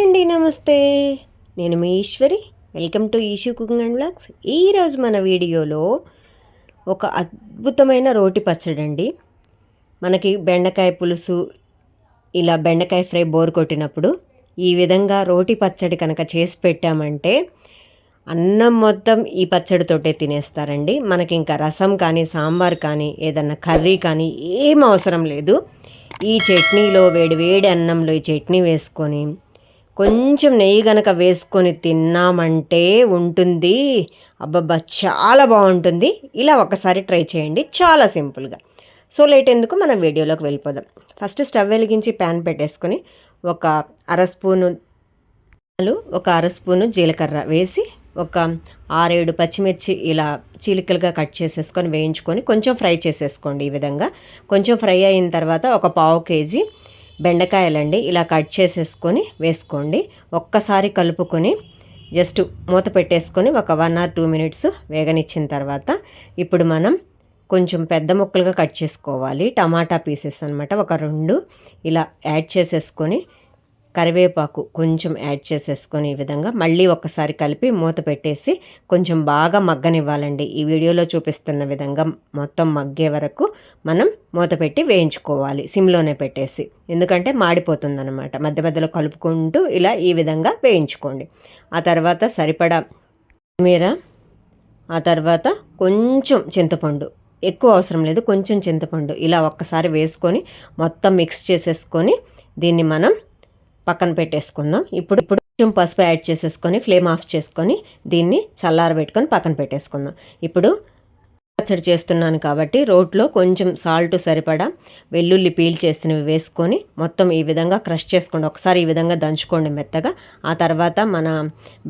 అండి నమస్తే. నేను మీ Eeshwari. Welcome to Eeshu cooking and blogs ఈరోజు మన వీడియోలో ఒక అద్భుతమైన రోటి పచ్చడి అండి. మనకి బెండకాయ పులుసు ఇలా బెండకాయ ఫ్రై బోర్ కొట్టినప్పుడు ఈ విధంగా రోటి పచ్చడి కనుక చేసి పెట్టామంటే అన్నం మొత్తం ఈ పచ్చడితోటే తినేస్తారండి. మనకి ఇంకా రసం కానీ సాంబార్ కానీ ఏదన్నా కర్రీ కానీ ఏం అవసరం లేదు. ఈ చట్నీలో వేడి వేడి అన్నంలో ఈ చట్నీ వేసుకొని కొంచెం నెయ్యి గనక వేసుకొని తిన్నామంటే ఉంటుంది. అబ్బబ్బా చాలా బాగుంటుంది. ఇలా ఒకసారి ట్రై చేయండి. చాలా సింపుల్గా. సో లేట్ ఎందుకు మనం వీడియోలోకి వెళ్ళిపోదాం. ఫస్ట్ స్టవ్ వెలిగించి ప్యాన్ పెట్టేసుకొని ఒక అర స్పూను ఒక అర స్పూను జీలకర్ర వేసి ఒక ఆరేడు పచ్చిమిర్చి ఇలా చీలికలుగా కట్ చేసేసుకొని వేయించుకొని కొంచెం ఫ్రై చేసేసుకోండి ఈ విధంగా. కొంచెం ఫ్రై అయిన తర్వాత ఒక పావు కేజీ బెండకాయలండి ఇలా కట్ చేసేసుకొని వేసుకోండి. ఒక్కసారి కలుపుకొని జస్ట్ మూత పెట్టేసుకొని ఒక వన్ ఆర్ టూ మినిట్స్ వేగనిచ్చిన తర్వాత ఇప్పుడు మనం కొంచెం పెద్ద ముక్కలుగా కట్ చేసుకోవాలి. టమాటా పీసెస్ అనమాట ఒక రెండు. ఇలా యాడ్ చేసేసుకొని కరివేపాకు కొంచెం యాడ్ చేసేసుకొని ఈ విధంగా మళ్ళీ ఒకసారి కలిపి మూత పెట్టేసి కొంచెం బాగా మగ్గనివ్వాలండి. ఈ వీడియోలో చూపిస్తున్న విధంగా మొత్తం మగ్గే వరకు మనం మూత పెట్టి వేయించుకోవాలి సిమ్లోనే పెట్టేసి. ఎందుకంటే మాడిపోతుందన్నమాట. మధ్య మధ్యలో కలుపుకుంటూ ఇలా ఈ విధంగా వేయించుకోండి. ఆ తర్వాత సరిపడా మీర ఆ తర్వాత కొంచెం చింతపండు. ఎక్కువ అవసరం లేదు కొంచెం చింతపండు. ఇలా ఒక్కసారి వేసుకొని మొత్తం మిక్స్ చేసేసుకొని దీన్ని మనం పక్కన పెట్టేసుకుందాం. ఇప్పుడు ఇప్పుడు కొంచెం పసుపు యాడ్ చేసేసుకొని ఫ్లేమ్ ఆఫ్ చేసుకొని దీన్ని చల్లారబెట్టుకొని పక్కన పెట్టేసుకుందాం. ఇప్పుడు పచ్చడి చేస్తున్నాను కాబట్టి రోట్లో కొంచెం సాల్ట్ సరిపడా వెల్లుల్లి పీల్ చేసినవి వేసుకొని మొత్తం ఈ విధంగా క్రష్ చేసుకోండి. ఒకసారి ఈ విధంగా దంచుకోండి మెత్తగా. ఆ తర్వాత మన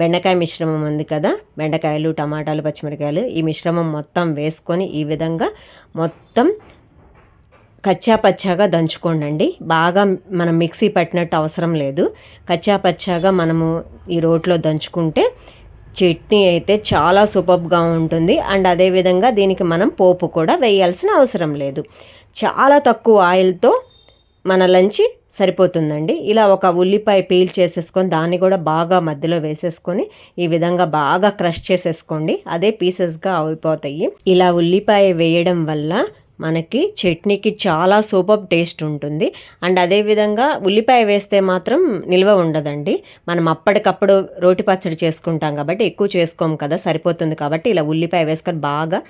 బెండకాయ మిశ్రమం ఉంది కదా బెండకాయలు టమాటాలు పచ్చిమిరకాయలు ఈ మిశ్రమం మొత్తం వేసుకొని ఈ విధంగా మొత్తం కచ్చా పచ్చాగా దంచుకోండి బాగా మనం మిక్సీ పట్టినట్టు అవసరం లేదు. కచ్చా పచ్చాగా మనము ఈ రోట్లో దంచుకుంటే చట్నీ అయితే చాలా సూపర్గా ఉంటుంది. అండ్ అదేవిధంగా దీనికి మనం పోపు కూడా వేయాల్సిన అవసరం లేదు. చాలా తక్కువ ఆయిల్తో మన లంచ్ సరిపోతుందండి. ఇలా ఒక ఉల్లిపాయ పీల్ చేసేసుకొని దాన్ని కూడా బాగా మధ్యలో వేసేసుకొని ఈ విధంగా బాగా క్రష్ చేసేసుకోండి. అదే పీసెస్గా అయిపోతాయి. ఇలా ఉల్లిపాయ వేయడం వల్ల మనకి చట్నీకి చాలా సూపర్ టేస్ట్ ఉంటుంది. అండ్ అదేవిధంగా ఉల్లిపాయ వేస్తే మాత్రం నిల్వ ఉండదండి. మనం అప్పటికప్పుడు రోటి పచ్చడి చేసుకుంటాం కాబట్టి ఎక్కువ చేసుకోము కదా సరిపోతుంది కాబట్టి ఇలా ఉల్లిపాయ వేసుకొని బాగా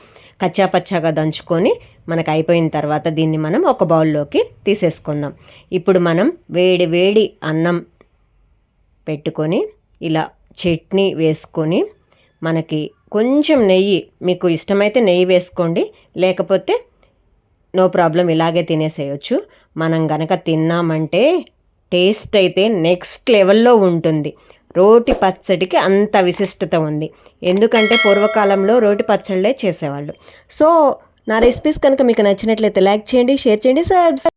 కచ్చాపచ్చాగా దంచుకొని మనకు అయిపోయిన తర్వాత దీన్ని మనం ఒక బౌల్లోకి తీసేసుకుందాం. ఇప్పుడు మనం వేడి వేడి అన్నం పెట్టుకొని ఇలా చట్నీ వేసుకొని మనకి కొంచెం నెయ్యి మీకు ఇష్టమైతే నెయ్యి వేసుకోండి లేకపోతే నో ప్రాబ్లం ఇలాగే తినేసేయచ్చు. మనం గనక తిన్నామంటే టేస్ట్ అయితే నెక్స్ట్ లెవెల్లో ఉంటుంది. రోటి పచ్చడికి అంత విశిష్టత ఉంది. ఎందుకంటే పూర్వకాలంలో రోటి పచ్చళ్ళే చేసేవాళ్ళు. సో నా రెసిపీస్ కనుక మీకు నచ్చినట్లయితే లైక్ చేయండి షేర్ చేయండి సబ్స్క్రైబ్